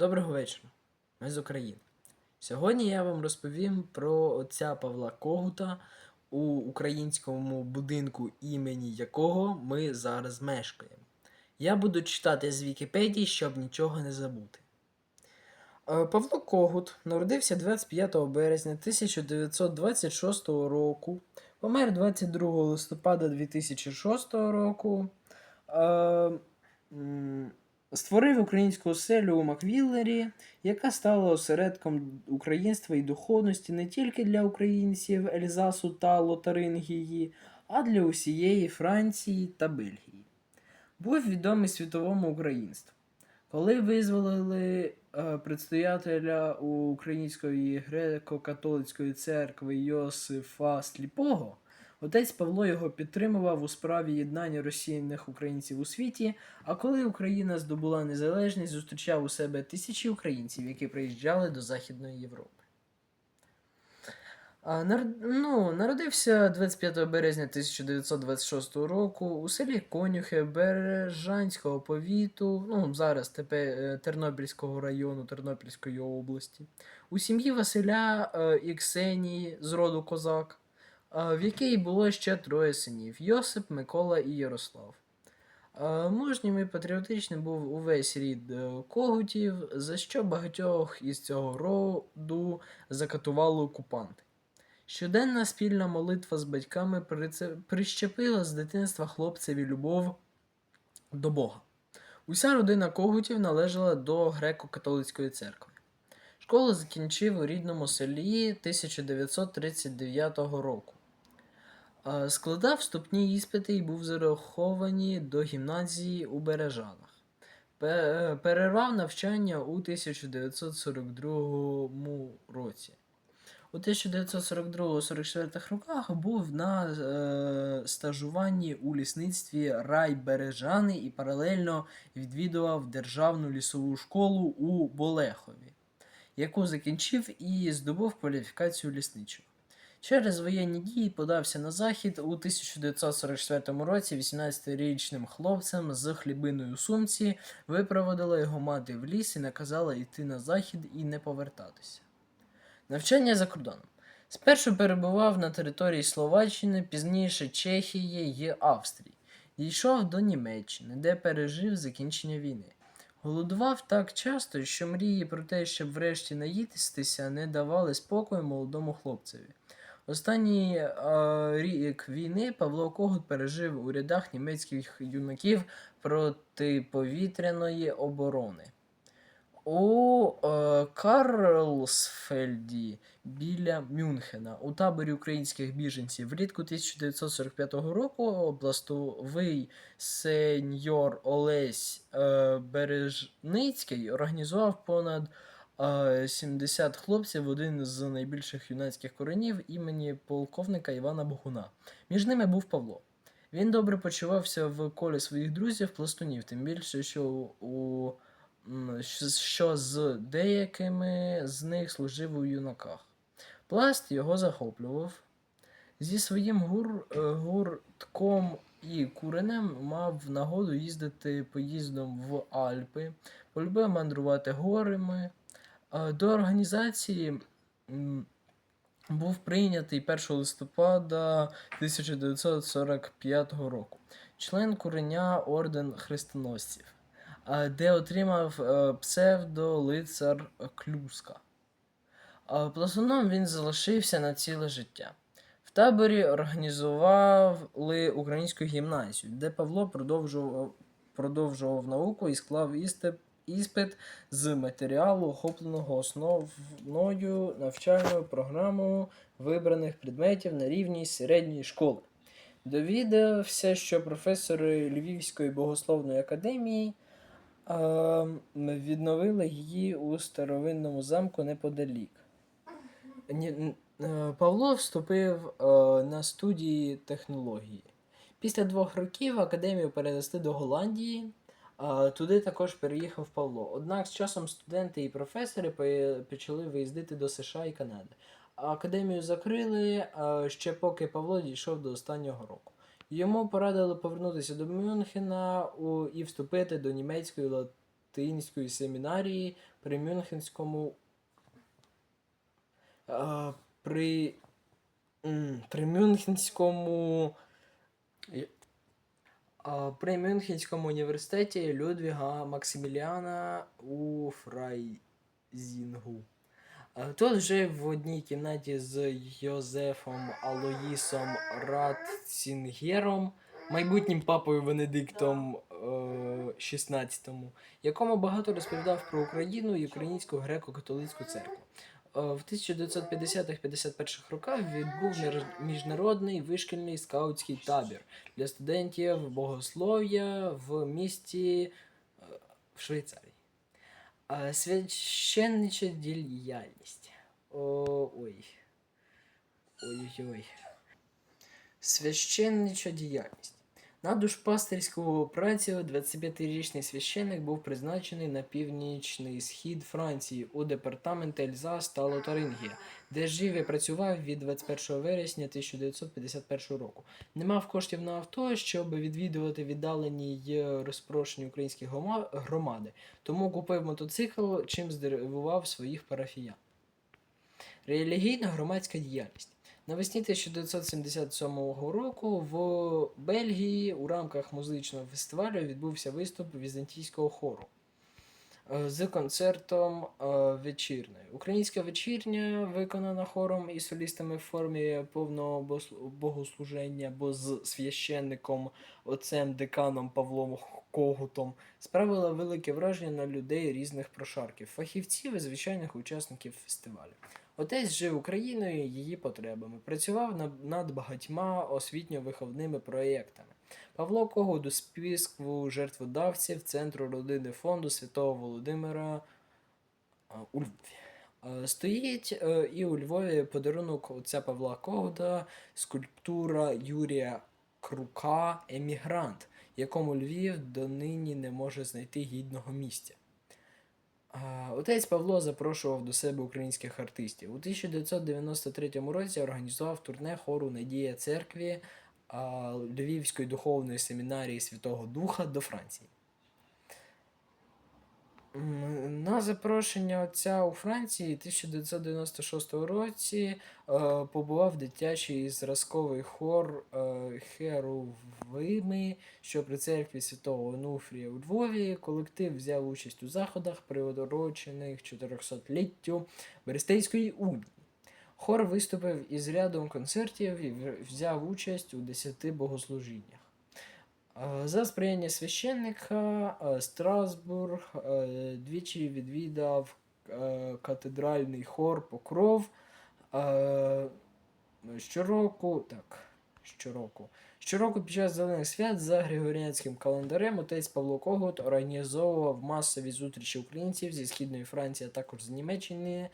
Доброго вечора. Ми з України. Сьогодні я вам розповім про отця Павла Когута у українському будинку, імені якого ми зараз мешкаємо. Я буду читати з Вікіпедії, щоб нічого не забути. Е, Павло Когут народився 25 березня 1926 року, помер 22 листопада 2006 року. Створив українську оселю у Маквіллері, яка стала осередком українства і духовності не тільки для українців Ельзасу та Лотарингії, а для усієї Франції та Бельгії. Був відомий світовому українству. Коли визволили е, предстоятеля Української греко-католицької церкви Йосифа Сліпого, отець Павло його підтримував у справі єднання розсіяних українців у світі. А коли Україна здобула незалежність, зустрічав у себе тисячі українців, які приїжджали до Західної Європи. А, ну, народився 25 березня 1926 року у селі Конюхи Бережанського повіту, ну, зараз тепер е, Тернопільського району Тернопільської області, у сім'ї Василя е, і Ксенії з роду Козак, в якій було ще троє синів Йосип, Микола і Ярослав. Мужнім і патріотичним був увесь рід е, когутів, за що багатьох із цього роду закатували окупанти. Щоденна спільна молитва з батьками прищепила з дитинства хлопцеві любов до Бога. Уся родина когутів належала до греко-католицької церкви. Школу закінчив у рідному селі 1939 року. Е, Складав вступні іспити і був зарахований до гімназії у Бережанах. Е, Перервав навчання у 1942 році. У 1942-44 роках був на е, стажуванні у лісництві Райбережани і паралельно відвідував Державну лісову школу у Болехові, яку закінчив і здобув кваліфікацію лісничого. Через воєнні дії подався на захід у 1944 році 18-річним хлопцем з хлібиною у сумці випроводила його мати в ліс і наказала йти на захід і не повертатися. Навчання за кордоном. Спершу перебував на території Словаччини, пізніше Чехії і Австрії. Дійшов до Німеччини, де пережив закінчення війни. Голодував так часто, що мрії про те, щоб врешті наїстися, не давали спокою молодому хлопцеві. Останній е, рік війни Павло Когут пережив у рядах німецьких юнаків протиповітряної оборони. У е, Карлсфельді біля Мюнхена у таборі українських біженців влітку 1945 року областовий сеньор Олесь е, Бережницький організував понад 70 хлопців один з найбільших юнацьких коронів імені полковника Івана Богуна. Між ними був Павло. Він добре почувався в колі своїх друзів пластунів, тим більше, що у що з деякими з них служив у юнаках. Пласт його захоплював. Зі своїм гур, е, гуртком і куренем мав нагоду їздити поїздом в Альпи, полюбив мандрувати горами. До організації був прийнятий 1 листопада 1945 року. Член куреня Орден Хрестоносців де отримав е, псевдо лицар Клюска. А, Пластуном він залишився на ціле життя. В таборі організували українську гімназію, де Павло продовжував, продовжував науку і склав істип, іспит з матеріалу, охопленого основною навчальною програмою вибраних предметів на рівні середньої школи. Довідався, що професори Львівської богословної академії а, відновили її у старовинному замку неподалік. Е, Павло вступив е, на студії технології. Після двох років академію перенесли до Голландії. Туди також переїхав Павло. Однак з часом студенти і професори почали виїздити до США і Канади. Академію закрили е, ще поки Павло дійшов до останнього року. Йому порадили повернутися до Мюнхена і вступити до німецької ла- Єгиптинської семінарії при Мюнхенському при, при Мюнхенському при Мюнхенському університеті Людвіга Максиміліана у Фрайзінгу. Тут жив в одній кімнаті з Йозефом Алоїсом Ратцінгером, майбутнім папою Венедиктом е, XVI, якому багато розповідав про Україну і Українську греко-католицьку церкву. Е, В 1950-51 роках відбув міжнародний вишкільний скаутський табір для студентів богослов'я в місті е, в Швейцарії. Священнича діяльність. Ой. Ой-ой-ой. Священнича діяльність. На душпастерську працю 25-річний священник був призначений на північний схід Франції у департамент Ельзас та Лотарингія, де жив і працював від 21 вересня 1951 року. Не мав коштів на авто, щоб відвідувати віддалені й розпрошені українські громади, тому купив мотоцикл, чим здивував своїх парафіян. Релігійна громадська діяльність. Навесні 1977 року в Бельгії у рамках музичного фестивалю відбувся виступ візантійського хору е, з концертом е, вечірнею. Українська вечірня виконана хором і солістами в формі повного богослуження, бо з священником отцем деканом Павлом Когутом справила велике враження на людей різних прошарків, фахівців і звичайних учасників фестивалю. Отець жив Україною її потребами, працював над, багатьма освітньо-виховними проєктами. Павло Когут у списку жертводавців Центру родини фонду Святого Володимира у Львові. Стоїть е, і у Львові подарунок отця Павла Когута, скульптура Юрія Крука Емігрант, якому Львів донині не може знайти гідного місця. Отець Павло запрошував до себе українських артистів. У 1993 році організував турне хору Надія церкві Львівської духовної семінарії Святого Духа до Франції. Запрошення отця у Франції 1996 році е, побував дитячий зразковий хор е, Херувими, що при церкві святого Онуфрія у Львові. Колектив взяв участь у заходах, приурочених 400-літтю Берестейської унії. Хор виступив із рядом концертів і взяв участь у 10 богослужіннях. Е, За сприяння священника е, Страсбург е, двічі відвідав катедральний хор Покров. Щороку, так, щороку. Щороку під час зелених свят за Григоріанським календарем отець Павло Когут організовував масові зустрічі українців зі східної Франції, а також з Німеччини.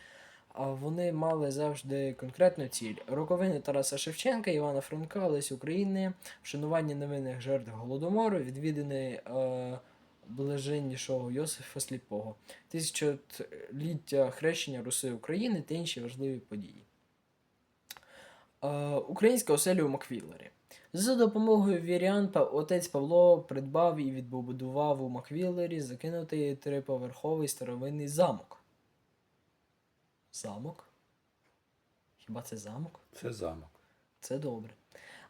Вони мали завжди конкретну ціль: роковини Тараса Шевченка, Івана Франка, Лесі України, вшанування невинних жертв Голодомору, відвідини е, блаженнішого Йосифа Сліпого, тисячоліття хрещення Руси України та інші важливі події. Е, Українська оселя у Маквіллері. За допомогою вірян па- отець Павло придбав і відбудував у Маквіллері закинутий триповерховий старовинний замок. Замок? Хіба це замок? Це замок. Це добре.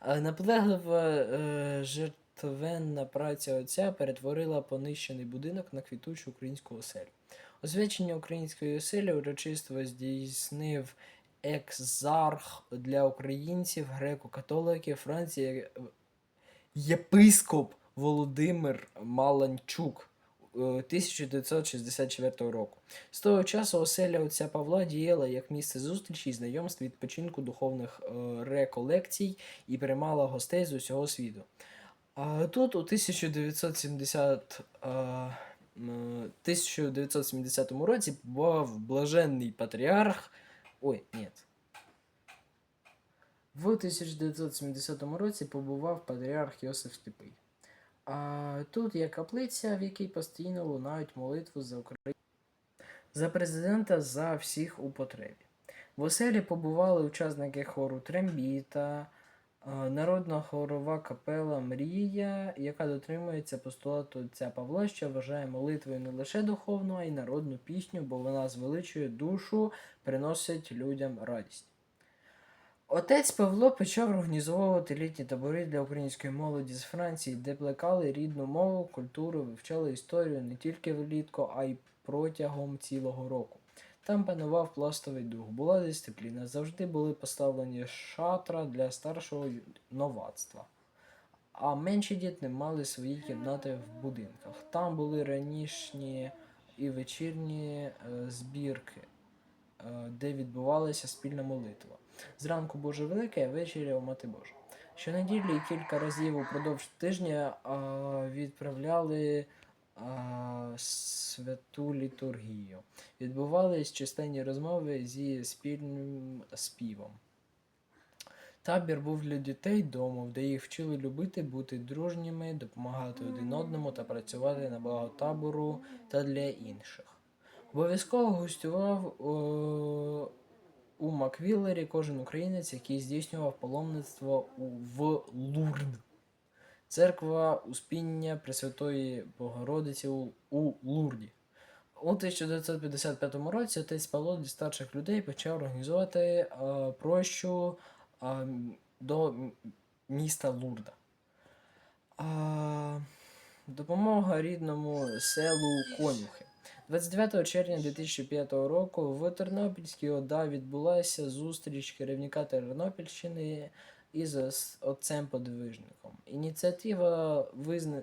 Наполеглива е, жертвенна праця отця перетворила понищений будинок на квітучу українську оселю. Освячення української оселі урочисто здійснив екзарх для українців, греко-католиків Франції єпископ Володимир Маланчук. Е, 1964 року. З того часу оселя отця Павла діяла як місце зустрічі і знайомств, відпочинку духовних е, реколекцій і приймала гостей з усього світу. А тут у 1970, е, 1970 році побував блаженний патріарх. Ой, ні. В 1970 році побував патріарх Йосиф Сліпий. А тут є каплиця, в якій постійно лунають молитву за Україну. За президента за всіх у потребі. В оселі побували учасники хору Трембіта, Е, Народна хорова капела Мрія, яка дотримується постулату отця Павла, що вважає молитвою не лише духовну, а й народну пісню, бо вона звеличує душу, приносить людям радість. Отець Павло почав організовувати літні табори для української молоді з Франції, де плекали рідну мову, культуру, вивчали історію не тільки влітку, а й протягом цілого року. Там панував пластовий дух, була дисципліна, завжди були поставлені шатра для старшого новацтва. А менші діти мали свої кімнати в будинках. Там були ранішні і вечірні е, збірки, де відбувалася спільна молитва. Зранку Боже Велике, ввечері о Мати Божа. Щонеділі кілька разів упродовж тижня відправляли святу літургію. Відбувались численні розмови зі спільним співом. Табір був для дітей домом, де їх вчили любити, бути дружніми, допомагати один одному та працювати на благо табору та для інших. Обов'язково гостював о, у Маквіллері кожен українець, який здійснював паломництво в Лурд. Церква Успіння Пресвятої Богородиці у, Лурді. У 1955 році отець Павло для старших людей почав організувати е, прощу е, до міста Лурда. А, допомога рідному селу Конюхи. 29 червня 2005 року в Тернопільській ОДА відбулася зустріч керівника Тернопільщини із отцем подвижником. Ініціатива визна...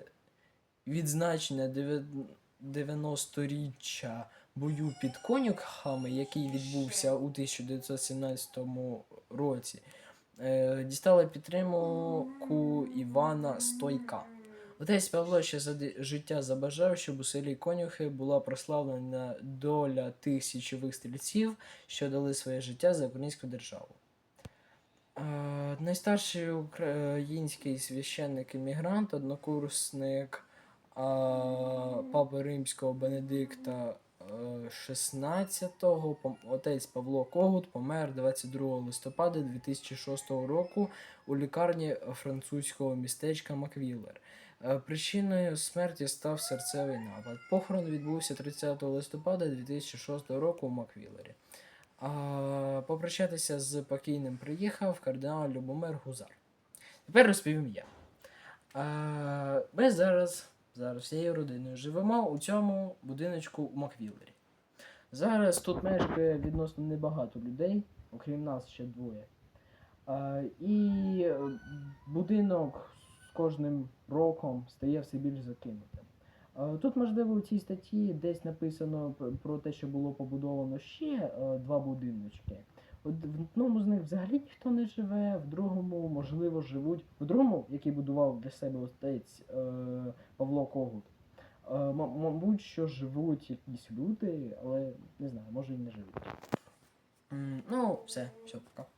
відзначення дев'ян- 90-річчя бою під конюхами, який відбувся у 1917 році, е, дістала підтримку Івана Стойка. Отець Павло ще за життя забажав, щоб у селі Конюхи була прославлена доля тих січових стрільців, що дали своє життя за українську державу. Е, найстарший український священник-іммігрант, однокурсник е, Папи Римського Бенедикта е, 16-го, отець Павло Когут помер 22 листопада 2006 року у лікарні французького містечка Маквіллер. Е, Причиною смерті став серцевий напад. Похорон відбувся 30 листопада 2006 року у Маквілері. А, попрощатися з покійним приїхав кардинал Любомир Гузар. Тепер розповім я. А, ми зараз, зараз всією родиною живемо у цьому будиночку у Маквілері. Зараз тут мешкає відносно небагато людей, окрім нас ще двоє. А, і е, будинок з кожним роком стає все більш закинутим. Тут, можливо, у цій статті десь написано про те, що було побудовано ще е, два будиночки. В одному з них взагалі ніхто не живе, в другому, можливо, живуть. В другому, який будував для себе отець е, Павло Когут, е, мабуть, що живуть якісь люди, але не знаю, може і не живуть. Ну, все, все, пока.